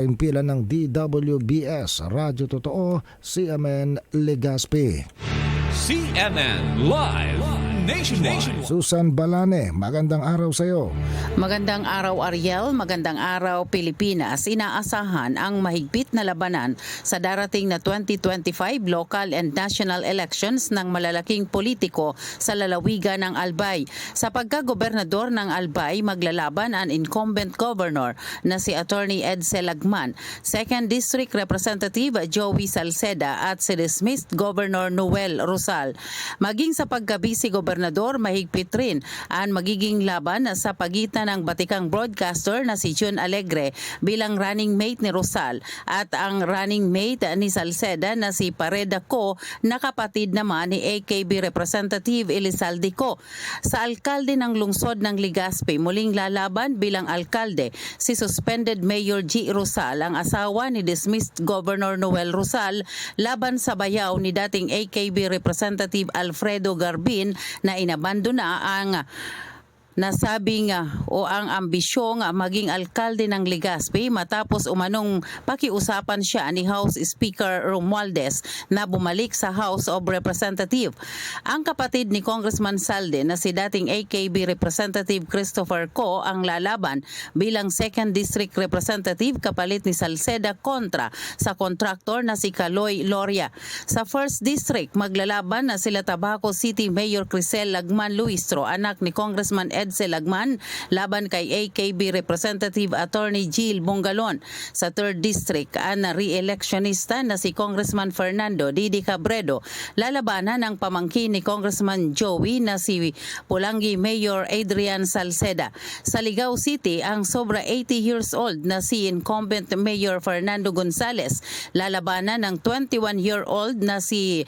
Impila ng DWBS, Radyo Totoo, CMN Legaspi. CNN Live Nationwide. Susan Balane, magandang araw sa iyo. Magandang araw Ariel, magandang araw Pilipinas. Inaasahan ang mahigpit na labanan sa darating na 2025 local and national elections ng malalaking politiko sa lalawigan ng Albay. Sa pagkagobernador ng Albay, maglalaban ang incumbent governor na si Attorney Edsel Lagman, 2nd District Representative Joey Salceda at si dismissed Governor Noel Rosal. Maging sa pagka-vice gobernador, mahigpit rin ang magiging laban sa pagitan ng batikang broadcaster na si June Alegre bilang running mate ni Rosal at ang running mate ni Salceda na si Pareda Co na kapatid naman ni AKB Representative Elizalde Co. Sa alkalde ng lungsod ng Legazpi, muling lalaban bilang alkalde si suspended Mayor G. Rosal, ang asawa ni dismissed Governor Noel Rosal, laban sa bayaw ni dating AKB Representative Alfredo Garbin na inabando na ang nasabing ah, o ang ambisyong ah, maging alkalde ng Legazpi matapos umanong pakiusapan siya ni House Speaker Romualdez na bumalik sa House of Representative. Ang kapatid ni Congressman Salde na si dating AKB Representative Christopher Co ang lalaban bilang 2nd District Representative kapalit ni Salceda kontra sa kontraktor na si Kaloy Loria. Sa 1st District, maglalaban na sila Tabaco City Mayor Crisel Lagman Luistro, anak ni Congressman Edsel Lagman, laban kay AKB Representative Attorney Jill Bongalon. Sa 3rd District, ang re-electionista na si Congressman Fernando Didi Cabredo, lalabanan ng pamangkin ni Congressman Joey na si Pulangi Mayor Adrian Salceda. Sa Ligao City, ang sobra 80 years old na si incumbent Mayor Fernando Gonzales, lalabanan ng 21-year-old na si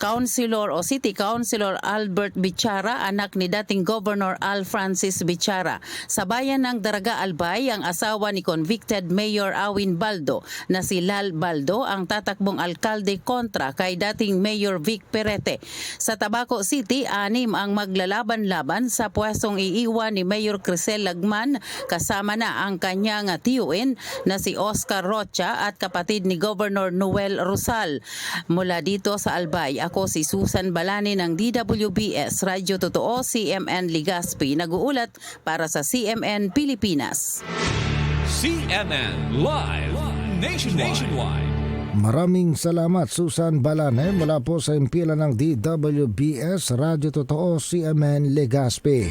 Councilor o City Councilor Albert Bichara, anak ni dating Governor Al Francis Bichara. Sa bayan ng Daraga Albay, ang asawa ni convicted Mayor Awin Baldo na si Lal Baldo ang tatakbong alkalde kontra kay dating Mayor Vic Perete. Sa Tabaco City, anim ang maglalaban-laban sa pwestong iiwan ni Mayor Crisel Lagman kasama na ang kanyang tiyuin na si Oscar Rocha at kapatid ni Governor Noel Rosal. Mula dito sa Albay, ako si Susan Balani ng DWBS Radyo Totoo CMN Ligaspi nag-uulat para sa CMN Pilipinas. CNN Live Nationwide. Maraming salamat Susan Balane mula po sa impila ng DWBS, Radyo Totoo, CMN Legaspi.